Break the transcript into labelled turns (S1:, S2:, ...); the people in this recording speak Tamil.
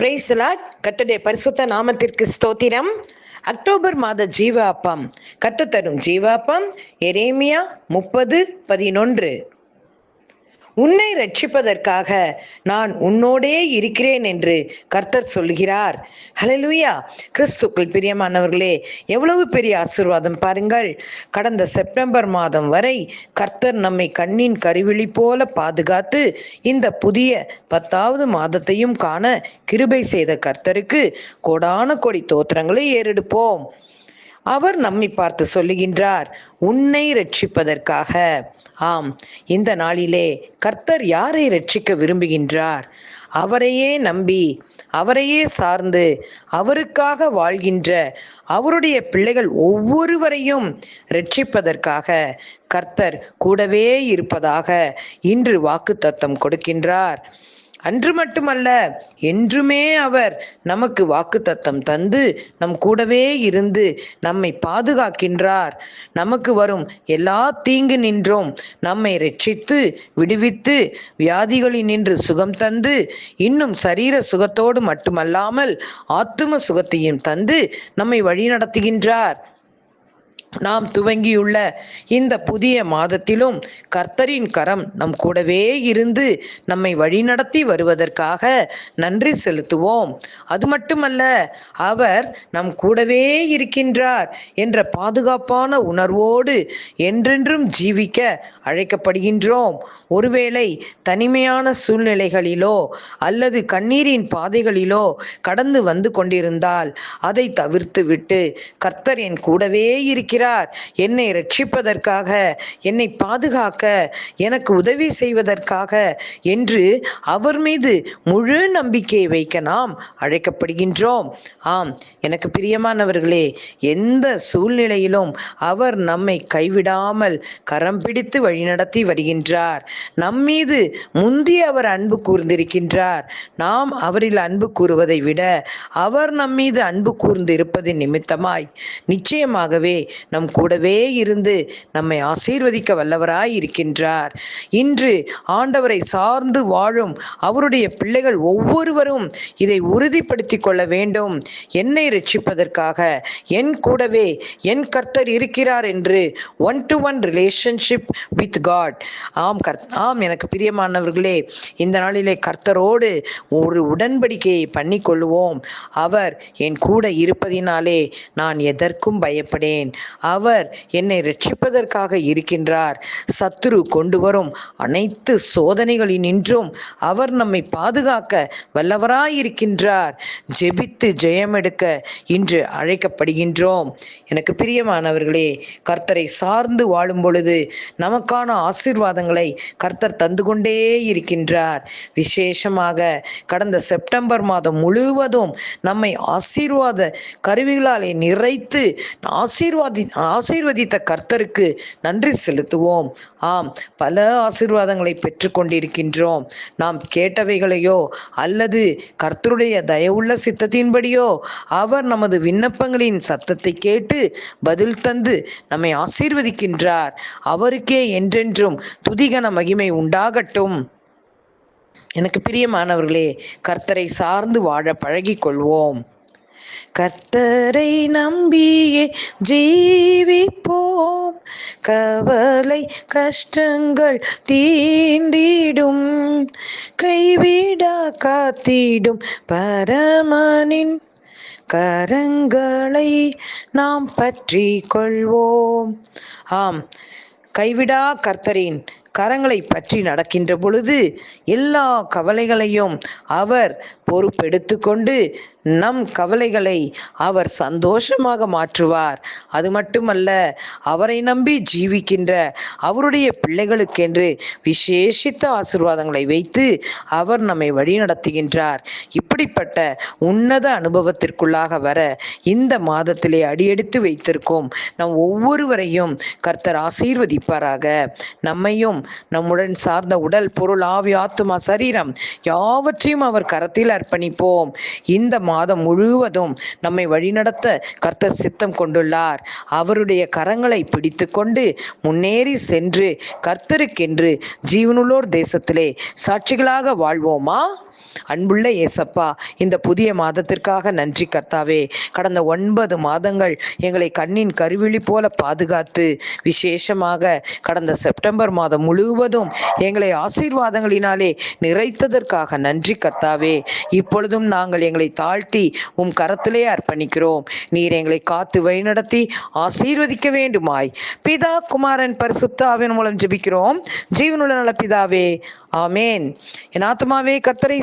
S1: பிரைஸ்லாட் கத்தடே பரிசுத்த நாமத்திற்கு ஸ்தோத்திரம். அக்டோபர் மாத ஜீவாப்பம். கத்து தரும் ஜீவாப்பம் எரேமியா முப்பது பதினொன்று. உன்னை ரட்சிப்பதற்காக நான் உன்னோடே இருக்கிறேன் என்று கர்த்தர் சொல்கிறார். ஹலலூயா கிறிஸ்துக்கள் பிரியமானவர்களே எவ்வளவு பெரிய ஆசீர்வாதம் பாருங்கள். கடந்த செப்டம்பர் மாதம் வரை கர்த்தர் நம்மை கண்ணின் கருவிழி போல பாதுகாத்து இந்த புதிய பத்தாவது மாதத்தையும் காண கிருபை செய்த கர்த்தருக்கு கோடான கோடி தோத்திரங்களை ஏறெடுப்போம். அவர் நம்மை பார்த்து சொல்லுகின்றார் உன்னை ரட்சிப்பதற்காக. ஆம் இந்த நாளிலே கர்த்தர் யாரை ரட்சிக்க விரும்புகின்றார்? அவரையே நம்பி அவரையே சார்ந்து அவருக்காக வாழ்கின்ற அவருடைய பிள்ளைகள் ஒவ்வொருவரையும் ரட்சிப்பதற்காக கர்த்தர் கூடவே இருப்பதாக இன்று வாக்குத்தத்தம் கொடுக்கின்றார். அன்று மட்டுமல்ல என்றுமே அவர் நமக்கு வாக்குத்தத்தம் தந்து நம் கூடவே இருந்து நம்மை பாதுகாக்கின்றார். நமக்கு வரும் எல்லா தீங்கு நின்றும் நம்மை ரட்சித்து விடுவித்து வியாதிகளில் நின்று சுகம் தந்து இன்னும் சரீர சுகத்தோடு மட்டுமல்லாமல் ஆத்தும சுகத்தையும் தந்து நம்மை வழிநடத்துகின்றார். நாம் துவங்கியுள்ள இந்த புதிய மாதத்திலும் கர்த்தரின் கரம் நம் கூடவே இருந்து நம்மை வழிநடத்தி வருவதற்காக நன்றி செலுத்துவோம். அது மட்டுமல்ல அவர் நம் கூடவே இருக்கின்றார் என்ற பாதுகாப்பான உணர்வோடு என்றென்றும் ஜீவிக்க அழைக்கப்படுகின்றோம். ஒருவேளை தனிமையான சூழ்நிலைகளிலோ அல்லது கண்ணீரின் பாதைகளிலோ கடந்து வந்து கொண்டிருந்தால் அதை தவிர்த்து விட்டு கர்த்தர் என் கூடவே இருக்கிறார் என்னை ரட்சிப்பதற்காக என்னை பாதுகாக்க எனக்கு உதவி செய்வதற்காக என்று அவர் மீது முழு நம்பிக்கையை வைக்க நாம் அழைக்கப்படுகின்றோம். ஆம் எனக்கு பிரியமானவர்களே எந்த சூழ்நிலையிலும் அவர் நம்மை கைவிடாமல் கரம் பிடித்து வழிநடத்தி வருகின்றார். நம்மீது முந்தி அவர் அன்பு கூர்ந்திருக்கின்றார். நாம் அவரில் அன்பு கூறுவதை விட அவர் நம்மீது அன்பு கூர்ந்து இருப்பதின் நிமித்தமாய். நிச்சயமாகவே நம் கூடவே இருந்து நம்மை ஆசீர்வதிக்க வல்லவராய் இருக்கின்றார். இன்று ஆண்டவரை சார்ந்து வாழும் அவருடைய பிள்ளைகள் ஒவ்வொருவரும் இதை உறுதிப்படுத்தி கொள்ள வேண்டும். என்னை ரட்சிப்பதற்காக என் கூடவே என் கர்த்தர் இருக்கிறார் என்று one to one relationship with God ஆம் கர் ஆம் எனக்கு பிரியமானவர்களே இந்த நாளிலே கர்த்தரோடு ஒரு உடன்படிக்கையை பண்ணி கொள்ளுவோம். அவர் என் கூட இருப்பதினாலே நான் எதற்கும் பயப்படேன். அவர் என்னை ரட்சிப்பதற்காக இருக்கின்றார். சத்துரு கொண்டு வரும் அனைத்து சோதனைகளினின்றும் அவர் நம்மை பாதுகாக்க வல்லவராயிருக்கின்றார். ஜெபித்து ஜெயமெடுக்க இன்று அழைக்கப்படுகின்றோம். எனக்கு பிரியமானவர்களே கர்த்தரை சார்ந்து வாழும் பொழுது நமக்கான ஆசீர்வாதங்களை கர்த்தர் தந்து கொண்டே இருக்கின்றார். விசேஷமாக கடந்த செப்டம்பர் மாதம் முழுவதும் நம்மை ஆசீர்வாத கருவிகளாலே நிறைத்து ஆசீர்வாதி ஆசீர்வதித்த கர்த்தருக்கு நன்றி செலுத்துவோம். ஆம் பல ஆசீர்வாதங்களை பெற்றுக்கொண்டிருக்கின்றோம். நாம் கேட்டவைகளையோ அல்லது கர்த்தருடைய தயவுள்ள சித்தத்தின்படியோ அவர் நமது விண்ணப்பங்களின் சத்தத்தை கேட்டு பதில் தந்து நம்மை ஆசீர்வதிக்கின்றார். அவருக்கே என்றென்றும் துதிகன மகிமை உண்டாகட்டும். எனக்கு பிரியமானவர்களே கர்த்தரை சார்ந்து வாழ பழகிக் கொள்வோம் கர்த்தரை நம்பியே ஜீவிப்போம். கவலை கஷ்டங்கள் தீண்டிடும். கைவிடா காத்திடும் பரமனின் கரங்களை நாம் பற்றி கொள்வோம். ஆம் கைவிடா கர்த்தரின் கரங்களை பற்றி நடக்கின்ற பொழுது எல்லா கவலைகளையும் அவர் பொறுப்பெடுத்து கொண்டு நம் கவலைகளை அவர் சந்தோஷமாக மாற்றுவார். அது மட்டுமல்ல அவரை நம்பி ஜீவிக்கின்ற அவருடைய பிள்ளைகளுக்கென்று விசேஷித்த ஆசிர்வாதங்களை வைத்து அவர் நம்மை வழிநடத்துகின்றார். இப்படிப்பட்ட உன்னத அனுபவத்திற்குள்ளாக வர இந்த மாதத்திலே அடியெடுத்து வைத்திருக்கும் நம் ஒவ்வொருவரையும் கர்த்தர் ஆசீர்வதிப்பாராக. நம்மையும் நம்முடன் சார்ந்த உடல் பொருள் ஆவி ஆத்துமா சரீரம் யாவற்றையும் அவர் கரத்தில் அர்ப்பணிப்போம். இந்த மாதம் முழுவதும் நம்மை வழிநடத்த கர்த்தர் சித்தம் கொண்டுள்ளார். அவருடைய கரங்களை பிடித்து கொண்டு முன்னேறி சென்று கர்த்தருக்கென்று ஜீவனுள்ளோர் தேசத்திலே சாட்சிகளாக வாழ்வோமா? அன்புள்ள ஏசப்பா இந்த புதிய மாதத்திற்காக நன்றி கர்த்தாவே. கடந்த ஒன்பது மாதங்கள் எங்களை கண்ணின் கருவிழி போல பாதுகாத்து விசேஷமாக கடந்த செப்டம்பர் மாதம் முழுவதும் எங்களை ஆசீர்வாதங்களினாலே நிறைத்ததற்காக நன்றி கர்த்தாவே. இப்பொழுதும் நாங்கள் எங்களை தாழ்த்தி உம் கரத்திலே அர்ப்பணிக்கிறோம். நீர் எங்களை காத்து வழிநடத்தி ஆசீர்வதிக்க வேண்டுமாய். பிதா குமாரன் பரிசுத்தாவின் மூலம் ஜெபிக்கிறோம். ஜீவனுள்ள நல பிதாவே ஆமேன். என் ஆத்மாவே கர்த்தரை